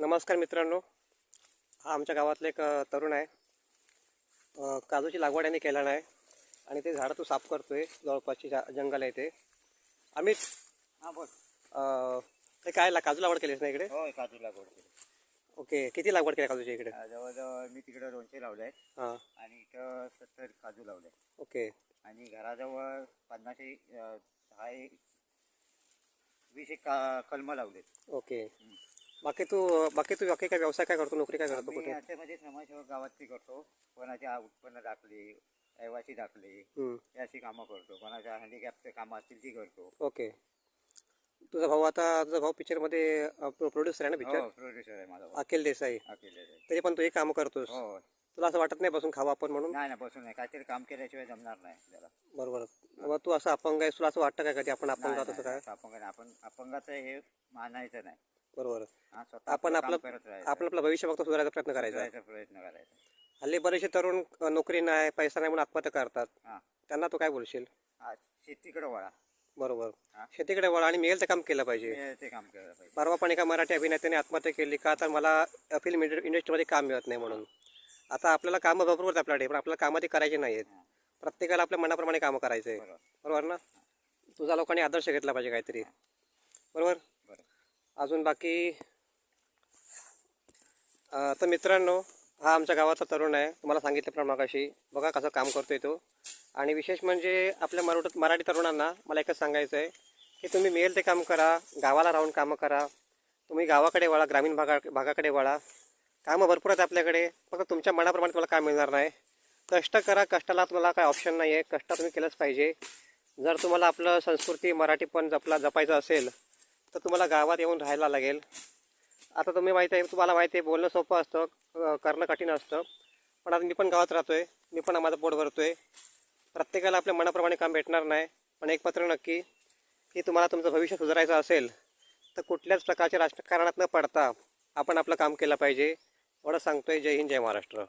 नमस्कार मित्रांनो. हा आमच्या गावातला एक तरुण आहे. काजूची लागवड यांनी केला नाही आणि ते झाडं तो साफ करतोय. जवळपासची जा जंगल आहे ते. अमित हा बोल. ते काय ला काजू लागवड केलीस ना इकडे? होय काजू लागवड केली. ओके किती लागवड केली काजूची इकडे? जवळजवळ मी तिकडे दोनशे लावले आहेत. हां. आणि इथं सत्तर काजू लावले ओके. आणि घराजवळ पन्नास एक अं, दहा एक वीस एक कलमं लावलेत. ओके. बाकी तू बाकी तू बाकी काय व्यवसाय काय करतो नोकरी काय करतो मी कुठे? याच्यामध्ये समाजसेवक गावातली करतो. कोणाच्या उत्पन्न दाखले रहिवासी दाखले हम्म, हे अशी कामं करतो. कोणाच्या हँडिकॅपचे कामं असतील ती करतो. ओके. तुझा भाऊ आता तुझा भाऊ पिक्चरमध्ये प्रोड्युसर आहे ना पिक्चर हो प्रोड्युसर आहे माझा भाऊ. अखिल देसाई. हा केलेलं आहे तरी पण तू हे कामं करतोस. हो. हो. तुला असं वाटत नाही बसून खावा आपण म्हणून? नाही नाही बसून नाही. काहीतरी काम केल्याशिवाय जमणार नाही त्याला बरोबर. मग तू असं अपंग आहे तुला असं वाटतं काय कधी आपण अपंग आहोत असं काय? अपंग नाही. आपण अपंगाचं हे मानायचं नाही. बरोबर. आपण आपलं आपलं काम करत राहायचं. आपण आपलं भविष्य फक्त सुधारायचा प्रयत्न करायचा. करायचा प्रयत्न करायचा. हल्ली बरेचसे तरुण अ, नोकरी नाही पैसा नाही म्हणून आत्महत्या करतात. हा. त्यांना तू काय बोलशील? हा शेतीकडे वळा. बरोबर. हा. शेतीकडे वळ आणि मिळेल ते काम केलं पाहिजे. ते काम केलं पाहिजे. परवा पण एका मराठी अभिनेत्याने आत्महत्या केली का तर मला फिल्म इंडस्ट्रीमध्ये काम मिळत नाही म्हणून. आता आपल्याला कामं भरपूर आहेत आपल्याकडे पण आपल्याला कामं ती करायची नाही आहेत हा. प्रत्येकाला आपल्या मनाप्रमाणे कामं करायचं आहे बरोबर. बरोबर ना? तुझा लोकांनी आदर्श घेतला पाहिजे काहीतरी. बरोबर? अजून बाकी तर मित्रांनो हा आमच्या गावाचा तरुण आहे. तुम्हाला सांगितल्याप्रमाणे मागाशी बघा कसं काम करतोय तो. आणि विशेष म्हणजे आपल्या मराठ मराठी तरुणांना मला एकच सांगायचं आहे की तुम्ही मिळेल ते काम करा गावाला राहून कामं करा तुम्ही गावाकडे वळा ग्रामीण भागा भागाकडे वळा. कामं भरपूर आहेत आपल्याकडे फक्त तुमच्या मनाप्रमाणे तुम्हाला काम मिळणार नाही. कष्ट करा कष्टाला तुम्हाला काय ऑप्शन नाही आहे कष्ट तुम्ही केलंच पाहिजे. जर तुम्हाला आपलं संस्कृती मराठी पण जपला जपायचं असेल तर तुम्हाला गावात येऊन राहायला लागेल. आता तुम्ही माहिती आहे तुम्हाला माहिती आहे बोलणं सोपं असतं करणं कठीण असतं. पण आता मी पण गावात राहतो आहे मी पण माझं पोट भरतो आहे प्रत्येकाला आपल्या मनाप्रमाणे काम भेटणार नाही पण एक पत्र नक्की की तुम्हाला तुमचं भविष्य सुधारायचं असेल तर कुठल्याच प्रकारच्या राजकारणात न पडता आपण आपलं काम केलं पाहिजे. एवढं सांगतोय जय हिंद जय महाराष्ट्र.